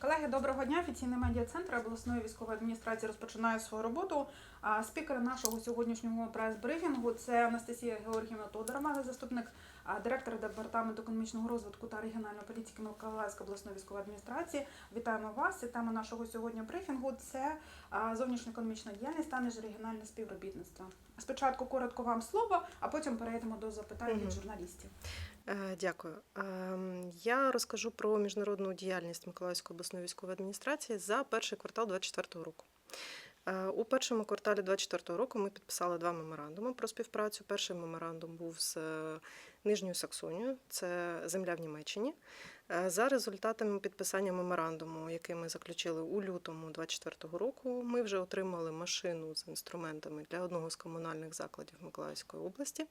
Колеги, доброго дня. Офіційний медіа-центр обласної військової адміністрації розпочинає свою роботу. Спікер нашого сьогоднішнього прес-брифінгу це Анастасія Георгіївна Тодорова, заступник директора департаменту економічного розвитку та регіональної політики Миколаївської обласної військової адміністрації. Вітаємо вас. І тема нашого сьогодні брифінгу це а, зовнішньоекономічна діяльність та міжрегіональне співробітництво. Спочатку коротко вам слово, а потім перейдемо до запитань від журналістів. Е, Дякую. Ем, Я розкажу про міжнародну діяльність Миколаївської обласної військової адміністрації за перший квартал 2024 року. Е, У першому кварталі 2024 року ми підписали два меморандуми про співпрацю. Перший меморандум був з е, Нижньою Саксонією, це земля в Німеччині. За результатами підписання меморандуму, який ми заключили у лютому 2024 року, ми вже отримали машину з інструментами для одного з комунальних закладів Миколаївської області.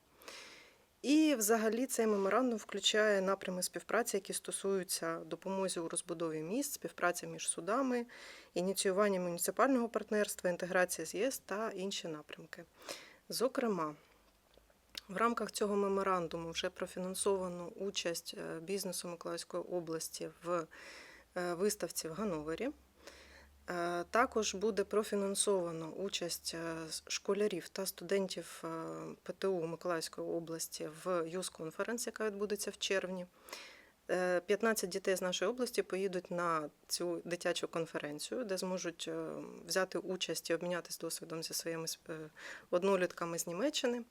І взагалі цей меморандум включає напрями співпраці, які стосуються допомозі у розбудові міст, співпраці між судами, ініціювання муніципального партнерства, інтеграція з ЄС та інші напрямки. Зокрема, в рамках цього меморандуму вже профінансовано участь е, бізнесу Миколаївської області в е, виставці в Гановері. Е, Також буде профінансовано участь е, школярів та студентів е, ПТУ Миколаївської області в юз конференс, яка відбудеться в червні. Е, 15 дітей з нашої області поїдуть на цю дитячу конференцію, де зможуть взяти участь і обмінятися досвідом зі своїми однолітками з Німеччини.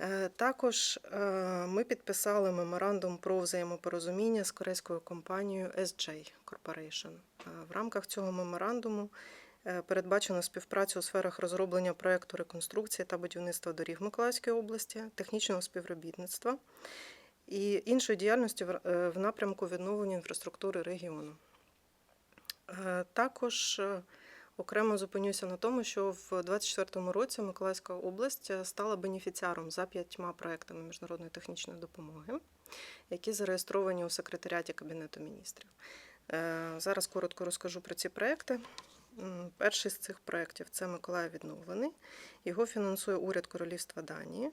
Е, Також е, ми підписали меморандум про взаємопорозуміння з корейською компанією SJ Corporation. Е, В рамках цього меморандуму передбачено співпрацю у сферах розроблення проєкту реконструкції та будівництва доріг Миколаївської області, технічного співробітництва і іншої діяльності в- напрямку відновлення інфраструктури регіону. Також окремо зупинюся на тому, що в 2024 році Миколаївська область е, стала бенефіціаром за п'ятьма проектами міжнародної технічної допомоги, які зареєстровані у секретаріаті Кабінету міністрів. Е, Зараз коротко розкажу про ці проекти. Перший з цих проєктів це Миколаїв відновлений. Його фінансує уряд Королівства Данії.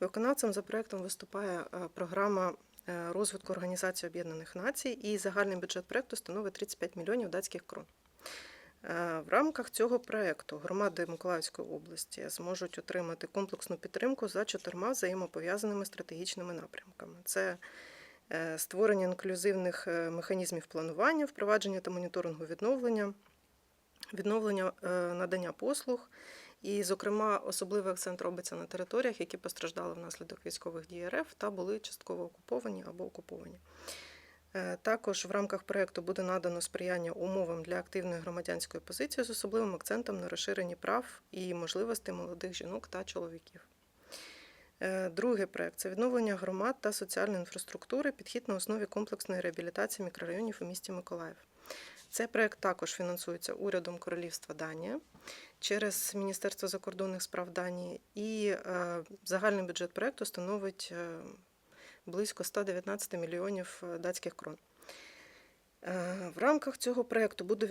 Виконавцем за проєктом виступає е, програма розвитку Організації Об'єднаних Націй, і загальний бюджет проєкту становить 35 мільйонів датських крон. Е, В рамках цього проєкту громади Миколаївської області зможуть отримати комплексну підтримку за чотирма взаємопов'язаними стратегічними напрямками. Це е, створення інклюзивних е, механізмів планування, впровадження та моніторингу відновлення, відновлення надання послуг. І, зокрема, особливий акцент робиться на територіях, які постраждали внаслідок військових дій РФ та були частково окуповані або окуповані. Е, Також в рамках проєкту буде надано сприяння умовам для активної громадянської позиції з особливим акцентом на розширенні прав і можливостей молодих жінок та чоловіків. Е, Другий проєкт це відновлення громад та соціальної інфраструктури, підхід на основі комплексної реабілітації мікрорайонів у місті Миколаїв. Цей проєкт також фінансується урядом Королівства Данія через Міністерство закордонних справ Данії, і е, загальний бюджет проєкту становить близько 119 мільйонів е, датських крон. Е, В рамках цього проєкту буде,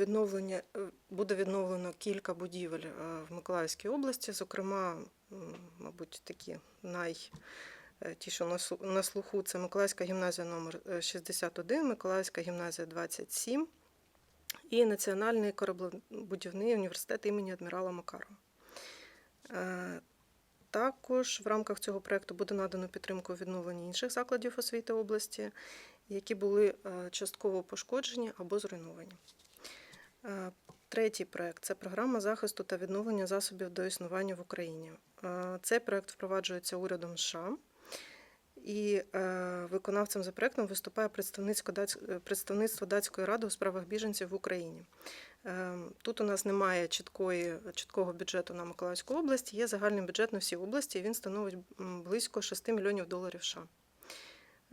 е, буде відновлено кілька будівель в Миколаївській області, зокрема, мабуть, такі най. Ті, що на слуху, це Миколаївська гімназія номер е, 61, Миколаївська гімназія 27 і Національний кораблебудівний університет імені адмірала Макарова. Також в рамках цього проєкту буде надано підтримку відновлення інших закладів освіти області, які були е, частково пошкоджені або зруйновані. Е, Третій проєкт це програма захисту та відновлення засобів до існування в Україні. Е, Цей проєкт впроваджується урядом США. І е, виконавцем за проєктом виступає представницько даць- е, представництво датської ради у справах біженців в Україні. Е, Тут у нас немає чіткої, чіткого бюджету на Миколаївську область, є загальний бюджет на всі області, він становить близько 6 мільйонів доларів США.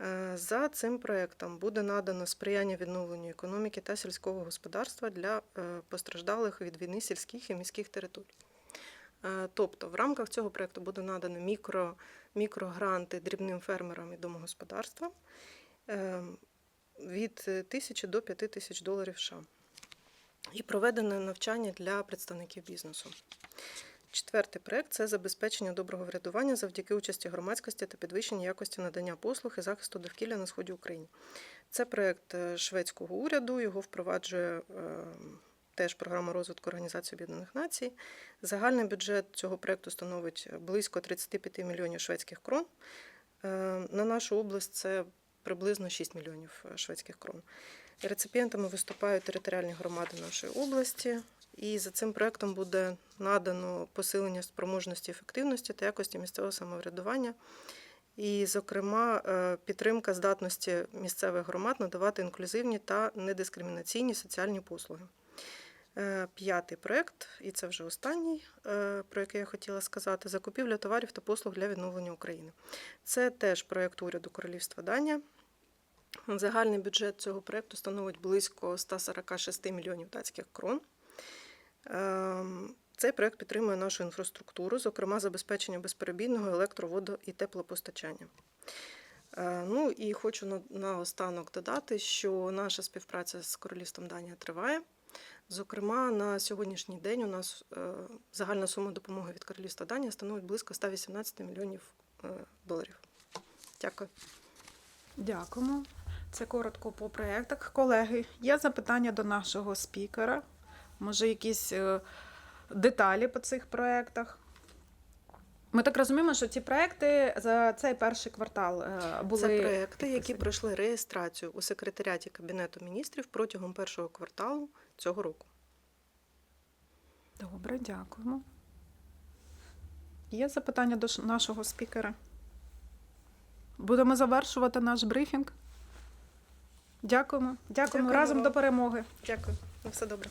Е, За цим проєктом буде надано сприяння відновленню економіки та сільського господарства для е, постраждалих від війни сільських і міських територій. Е, Тобто, в рамках цього проєкту буде надано мікро, мікрогранти дрібним фермерам і домогосподарствам е, від тисячі до п'яти тисяч доларів США. І проведено навчання для представників бізнесу. Четвертий проект це забезпечення доброго врядування завдяки участі громадськості та підвищення якості надання послуг і захисту довкілля на сході України. Це проект е, шведського уряду. Його впроваджує теж програма розвитку Організації Об'єднаних Націй. Загальний бюджет цього проекту становить близько 35 мільйонів шведських крон. Е, На нашу область це приблизно 6 мільйонів е, шведських крон. Реципієнтами виступають територіальні громади нашої області. І за цим проектом буде надано посилення спроможності ефективності та якості місцевого самоврядування. І, зокрема, е, підтримка здатності місцевих громад надавати інклюзивні та недискримінаційні соціальні послуги. Е, П'ятий проект, і це вже останній, е, про який я хотіла сказати, закупівля товарів та послуг для відновлення України. Це теж проект уряду Королівства Данія. Загальний бюджет цього проекту становить близько 146 мільйонів датських крон. Ем, Цей проект підтримує нашу інфраструктуру, зокрема забезпечення безперебійного електроводо- і теплопостачання. Е, Ну і хочу на- наостанок додати, що наша співпраця з Королівством Данія триває. Зокрема, на сьогоднішній день у нас е, загальна сума допомоги від Королівства Данія становить близько 118 мільйонів е, доларів. Дякую. Дякуємо. Це коротко по проєктах. Колеги, є запитання до нашого спікера? Може, якісь е, деталі по цих проєктах? Ми так розуміємо, що ці проекти за цей перший квартал були. Це проекти, які пройшли реєстрацію у секретаріаті Кабінету міністрів протягом першого кварталу цього року. Добре, дякуємо. Є запитання до нашого спікера? Будемо завершувати наш брифінг. Дякуємо. Дякуємо. Дякуємо Разом до перемоги. Дякую. На все добре.